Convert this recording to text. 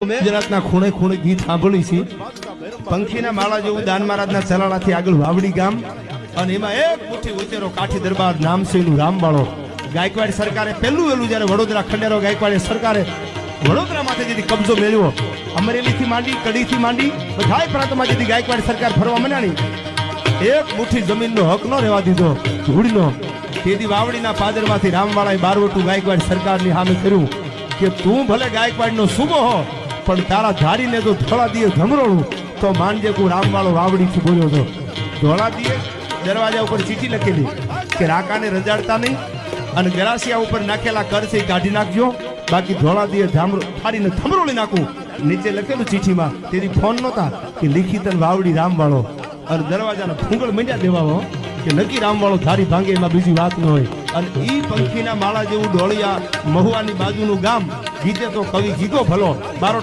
ગુજરાતના ખૂણે ખૂણે ગીત સાંભળી છે. પંખીના માળા જેવું દાન મહારાજના ચલાણાથી આગળ વાવડી ગામ. અને એમાં એક મુઠ્ઠી ઉચેરો કાઠી દરબાર નામ છે રામવાળો. ગાયકવાડ સરકારે પહેલું વહેલું જ્યારે વડોદરા ખંડેરો ગાયકવાડ સરકારે વડોદરામાંથી જેથી કબજો મેળવ્યો. અમરેલીથી માંડી, કડીથી માંડી, બધાય પ્રાંતમાં જેથી ગાયકવાડ સરકાર ફરવા મનાણી. એક મુઠ્ઠી જમીનનો હક ન રહેવા દીધો, ધૂળનો. તેથી વાવડીના પાદરમાંથી રામવાળાએ બારવટું ગાયકવાડ સરકારની સામે કર્યું કે તું ભલે ગાયકવાડનો સુબો હો પણ તારા ધારીને જો ધોળાદીએ ધમરોળું, તો માનજે હું રામવાળો વાવડીથી બોલ્યો હતો. ધોળા દીએ દરવાજા ઉપર ચીઠી લખેલી કે રાકાને રજાડતા નહીં અને ગરાસિયા ઉપર નાખેલા કરશે કાઢી નાખજો. બાકી ધોળાદીએ ધામરો ઠારીને થમરોળી નાખું. નીચે લખેલું ચીઠીમાં તેથી ફોન નહોતા કે લિખિત અને વાવડી રામવાળો. અને દરવાજાના ફૂંગળ મંડ્યા દેવાઓ કે નક્કી રામવાળો ધારી ભાંગે, એમાં બીજી વાત ન હોય. અને ઈ પંખીના માળા જેવું ડોળિયા મહુવાની બાજુનું ગામ ગીતે તો કવિ ગીતો ભલો. બારો